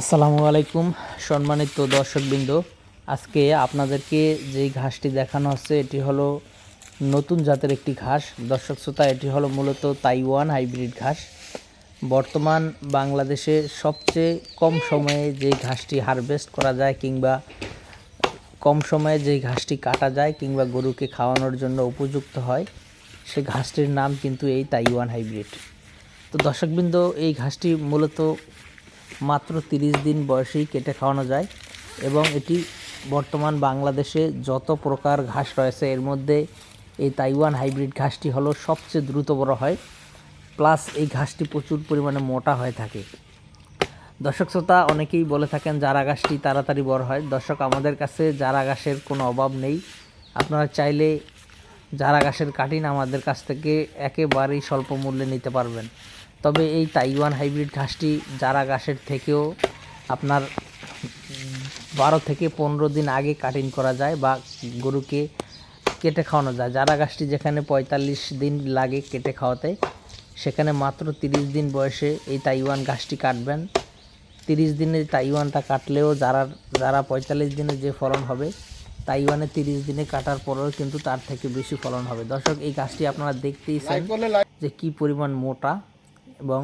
আসসালামু আলাইকুম, সম্মানিত দর্শকবৃন্দ। আজকে আপনাদেরকে যেই ঘাসটি দেখানো হচ্ছে, এটি হলো নতুন জাতের একটি ঘাস। দর্শক শ্রোতা, এটি হলো মূলত তাইওয়ান হাইব্রিড ঘাস। বর্তমান বাংলাদেশে সবচেয়ে কম সময়ে যে ঘাসটি হারভেস্ট করা যায় কিংবা কম সময়ে যে ঘাসটি কাটা যায় কিংবা গরুকে খাওয়ানোর জন্য উপযুক্ত হয়, সে ঘাসটির নাম কিন্তু এই তাইওয়ান হাইব্রিড। তো দর্শকবৃন্দ, এই ঘাসটি মূলত মাত্র তিরিশ দিন বয়সেই কেটে খাওয়ানো যায় এবং এটি বর্তমান বাংলাদেশে যত প্রকার ঘাস রয়েছে, এর মধ্যে এই তাইওয়ান হাইব্রিড ঘাসটি হলো সবচেয়ে দ্রুত বড় হয়। প্লাস এই ঘাসটি প্রচুর পরিমাণে মোটা হয়ে থাকে। দর্শক শ্রোতা, অনেকেই বলে থাকেন জারা ঘাসটি তাড়াতাড়ি বড় হয়। দর্শক, আমাদের কাছে জারা ঘাসের কোনো অভাব নেই। আপনারা চাইলে জারা ঘাসের কাটিন আমাদের কাছ থেকে একেবারেই স্বল্প মূল্যে নিতে পারবেন। তবে এই তাইওয়ান হাইব্রিড ঘাসটি জারা ঘাসের থেকেও আপনার বারো থেকে পনেরো দিন আগে কাটিং করা যায় বা গরুকে কেটে খাওয়ানো যায়। জারা ঘাসটি যেখানে পঁয়তাল্লিশ দিন লাগে কেটে খাওয়াতে সেখানে মাত্র তিরিশ দিন বয়সে এই তাইওয়ান গাছটি কাটবেন। তিরিশ দিনে তাইওয়ানটা কাটলেও যারা যারা পঁয়তাল্লিশ দিনে যে ফলন হবে তাইওয়ানে তিরিশ দিনে কাটার পরেও কিন্তু তার থেকে বেশি ফলন হবে। দর্শক এই গাছটি আপনারা দেখতেই চান যে কি পরিমাণ মোটা। এবং